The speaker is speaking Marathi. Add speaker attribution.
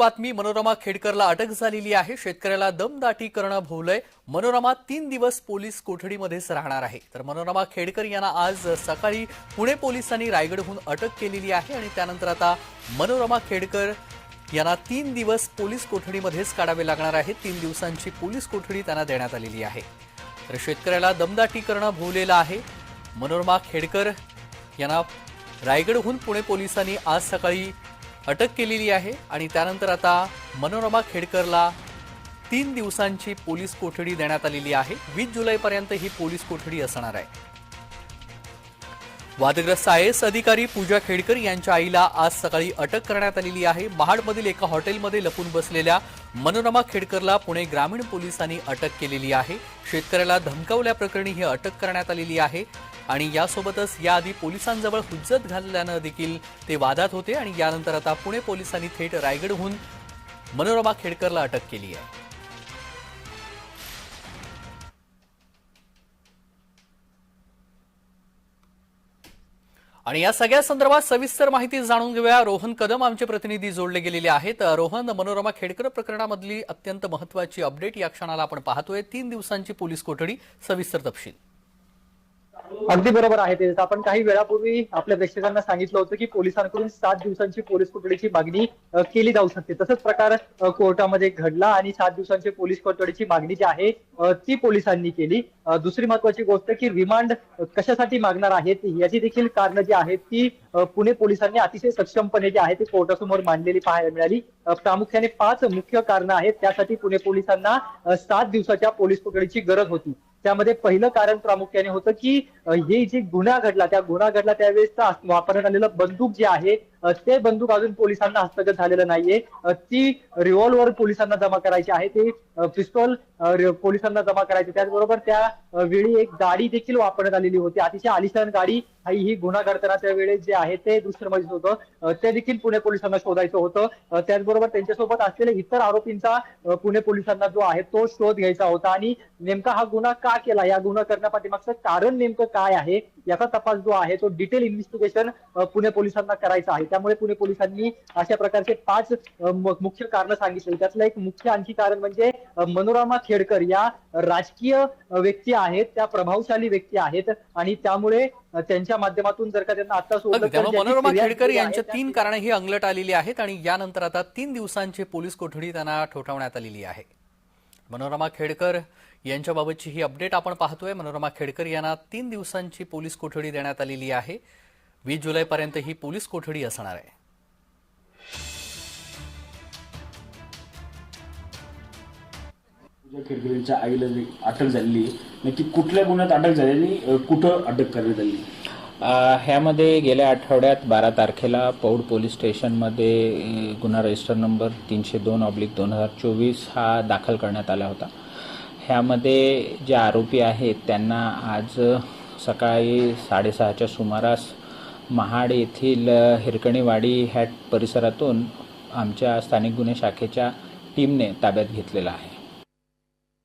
Speaker 1: बातमी मनोरमा खेडकरला अटक झालेली आहे. शेतकऱ्याला दमदाटी करणं भोवलंय. मनोरमा तीन दिवस पोलीस कोठडीमध्येच राहणार आहे. तर मनोरमा खेडकर यांना आज सकाळी पुणे पोलिसांनी रायगडहून अटक केलेली आहे आणि त्यानंतर आता मनोरमा खेडकर यांना तीन दिवस पोलीस कोठडीमध्येच काढावे लागणार आहे तीन दिवसांची पोलीस कोठडी त्यांना देण्यात आलेली आहे. तर शेतकऱ्याला दमदाटी करणं भोवलेलं आहे. मनोरमा खेडकर यांना रायगडहून पुणे पोलिसांनी आज सकाळी अटक केलेली आहे आणि त्यानंतर आता मनोरमा खेडकरला तीन दिवसांची पोलीस कोठडी देण्यात आलेली आहे. वीस जुलैपर्यंत ही पोलीस कोठडी असणार आहे. वादग्रस्त आय एस अधिकारी पूजा खेडकर यांच्या आईला आज सकाळी अटक करण्यात आलेली आहे. महाडमधील एका हॉटेलमध्ये लपून बसलेल्या मनोरमा खेडकरला पुणे ग्रामीण पोलिसांनी अटक केलेली आहे. शेतकऱ्याला धमकावल्याप्रकरणी ही अटक करण्यात आलेली आहे आणि यासोबतच याआधी पोलिसांजवळ हुज्जत घालल्यानं देखील ते वादात होते आणि यानंतर आता पुणे पोलिसांनी थेट रायगडहून मनोरमा खेडकरला अटक केली आहे. आणि या सगळ्या संदर्भात सविस्तर माहिती जाणून घेऊया. रोहन कदम आमचे प्रतिनिधी जोडले गेलेले आहेत. रोहन मनोरमा खेडकर प्रकरणामधली अत्यंत महत्वाची अपडेट या क्षणाला आपण पाहतोय. तीन दिवसांची पोलीस कोठडी सविस्तर तपशील.
Speaker 2: अगदी बरोबर आहे ते आपण काही वेळापूर्वी आपल्या प्रेक्षकांना सांगितलं होतं की पोलिसांकडून सात दिवसांची पोलीस कोठडीची मागणी केली जाऊ शकते. तसंच प्रकार कोर्टामध्ये घडला आणि सात दिवसांची पोलीस कोठडीची मागणी जी आहे ती पोलिसांनी केली. दुसरी महत्वाची गोष्ट की रिमांड कशासाठी मागणार आहेत याची देखील कारणं जी आहेत ती पुणे पोलिसांनी अतिशय सक्षमपणे जी आहे ती कोर्टासमोर मांडलेली पाहायला मिळाली. प्रामुख्याने पाच मुख्य कारणं आहेत त्यासाठी पुणे पोलिसांना सात दिवसाच्या पोलीस कोठडीची गरज होती. त्यामध्ये पहिलं कारण प्रामुख्याने होतं की हे जे गुन्हा घडला त्या गुन्हा घडला त्यावेळेस वापरण्यात आलेलं बंदूक जे आहे ते बंदूक अजून पोलिसांना हस्तगत झालेलं नाहीये. ती रिव्हॉल्वर पोलिसांना जमा करायची आहे. ते पिस्तॉल पोलिसांना जमा करायचे. त्याचबरोबर त्या वेळी एक गाडी देखील वापरण्यात आलेली होती. अतिशय आलिशान गाडी. ही ही गुन्हा घडतानाच्या वेळेस जे आहे ते दुसरं होतं. ते देखील पुणे पोलिसांना शोधायचं होतं. त्याचबरोबर त्यांच्यासोबत असलेल्या इतर आरोपींचा पुणे पोलिसांना जो आहे तो शोध घ्यायचा होता. आणि नेमका हा गुन्हा का केला? या गुन्हा करण्यापाठीमागचं कारण नेमकं काय आहे? याचा तपास जो आहे तो डिटेल इन्व्हेस्टिगेशन पुणे पोलिसांना करायचं आहे. त्यामुळे पुणे पोलिसांनी अशा प्रकारचे पाच मुख्य कारण सांगितले. त्यातलं एक मुख्य आणखी कारण म्हणजे मनोरमा खेडकर या राजकीय व्यक्ती आहेत. त्या प्रभावशाली व्यक्ती आहेत. आणि त्यामुळे त्यांच्या माध्यमातून जर का त्यांना आता
Speaker 1: मनोरमा खेडकर यांच्या तीन कारणे ही अंगलट आलेली आहेत आणि यानंतर आता तीन दिवसांची पोलीस कोठडी त्यांना ठोठावण्यात आलेली आहे. मनोरमा खेडकर यांच्याबाबतची ही अपडेट आपण पाहतोय. मनोरमा खेडकर यांना तीन दिवसांची पोलीस कोठडी देण्यात आलेली आहे. वीस जुलैपर्यंत ही पोलीस कोठडी असणार आहे.
Speaker 3: खेडकरांच्या आईला जी अटक झालेली नक्की कुठल्या गुन्ह्यात अटक झालेली कुठं अटक करण्यात आली
Speaker 4: ह्यामध्ये गेल्या आठवड्यात बारा तारखेला पौड पोलीस स्टेशनमध्ये गुन्हा रजिस्टर नंबर तीनशे दोन ऑब्लिक दोन हजार चोवीस हा दाखल करण्यात आला होता. ह्यामध्ये जे आरोपी आहेत त्यांना आज सकाळी साडेसहाच्या सुमारास महाड येथील हिरकणीवाडी ह्या परिसरातून आमच्या स्थानिक गुन्हे शाखेच्या टीमने ताब्यात घेतलेला आहे.